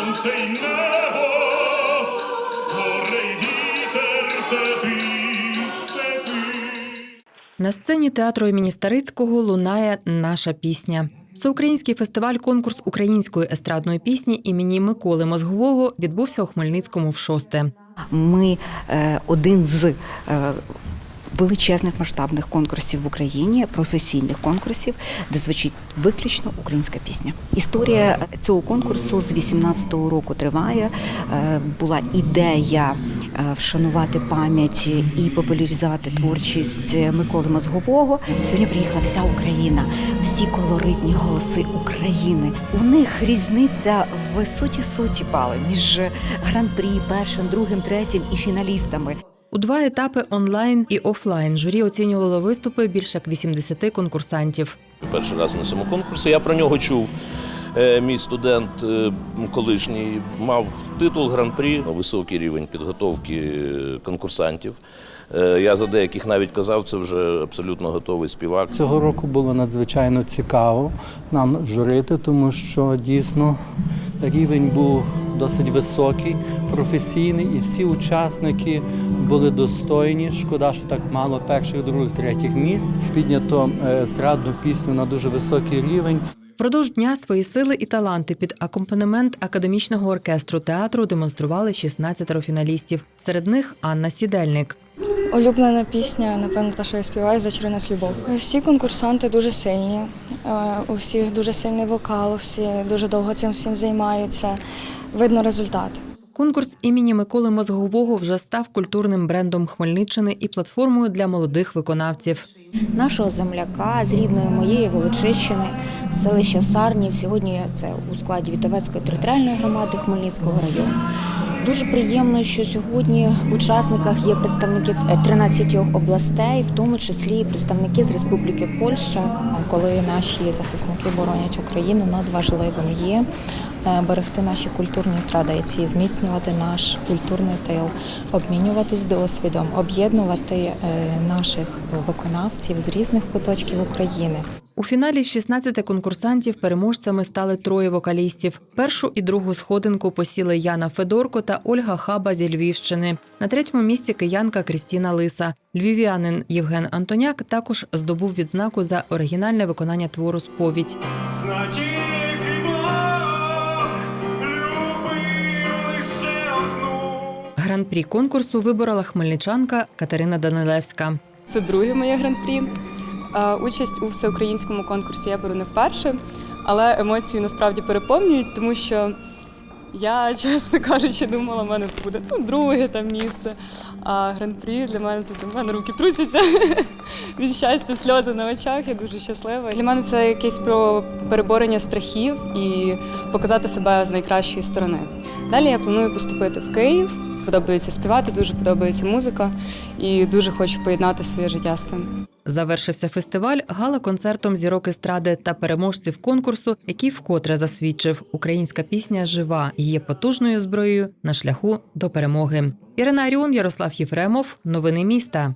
сонце й небо, море й вітер, це ти, це ти. На сцені театру імені Старицького лунає наша пісня. Всеукраїнський фестиваль конкурс української естрадної пісні імені Миколи Мозгового відбувся у Хмельницькому в шосте. Ми е, один з е, величезних масштабних конкурсів в Україні, професійних конкурсів, де звучить виключно українська пісня. Історія цього конкурсу з 18-го року триває. Е, Була ідея е, вшанувати пам'ять і популяризувати творчість Миколи Мозгового. Сьогодні приїхала вся Україна, всі колоритні голоси України. У них різниця в соті соті бали між гран-прі, першим, другим, третім і фіналістами. У два етапи онлайн і офлайн журі оцінювало виступи більше як 80 конкурсантів. Перший раз на цьому конкурсі. Я про нього чув. Е, Мій студент е, колишній мав титул гран-прі, високий рівень підготовки е, конкурсантів. Я за деяких навіть казав, це вже абсолютно готовий співак. Цього року було надзвичайно цікаво нам журити, тому що дійсно рівень був досить високий, професійний, і всі учасники були достойні. Шкода, що так мало перших, других, третіх місць. Піднято е, естрадну пісню на дуже високий рівень. Впродовж дня свої сили і таланти під акомпанемент академічного оркестру театру демонстрували 16 фіналістів. Серед них Анна Сідельник. Улюблена пісня, напевно, та, що я співаю «Зачари нас любов. Всі конкурсанти дуже сильні, е, у всіх дуже сильний вокал, всі дуже довго цим всім займаються. Видно результат. Конкурс імені Миколи Мозгового вже став культурним брендом Хмельниччини і платформою для молодих виконавців. Нашого земляка з рідної моєї Волочищини, селища Сарнів. Сьогодні це у складі Вітовецької територіальної громади Хмельницького району. Дуже приємно, що сьогодні в учасниках є представники 13 областей, в тому числі і представники з Республіки Польща. Коли наші захисники боронять Україну, надважливим є е, берегти наші культурні традиції, зміцнювати наш культурний тил, обмінюватись досвідом, об'єднувати е, наших виконавців з різних куточків України. У фіналі з 16 конкурсантів переможцями стали троє вокалістів. Першу і другу сходинку посіли Яна Федорко та Ольга Хаба зі Львівщини. На третьому місці киянка Крістіна Лиса. Львів'янин Євген Антоняк також здобув відзнаку за оригінальне виконання твору Сповідь. Гран-прі конкурсу виборола хмельничанка Катерина Данилевська. Це друге моє гран-прі. Е, Участь у всеукраїнському конкурсі я беру не вперше, але емоції насправді переповнюють, тому що я, чесно кажучи, думала, в мене буде ну, друге там місце. А гран-прі для мене це для мене руки трусяться від щастя, сльози на очах. Я дуже щаслива. Для мене це якесь про переборення страхів і показати себе з найкращої сторони. Далі я планую поступити в Київ. Подобається співати, дуже подобається музика і дуже хочу поєднати своє життя з цим. Завершився фестиваль гала-концертом зірок естради та переможців конкурсу, який вкотре засвідчив, українська пісня жива і є потужною зброєю на шляху до перемоги. Ірина Аріон, Ярослав Єфремов. Новини міста.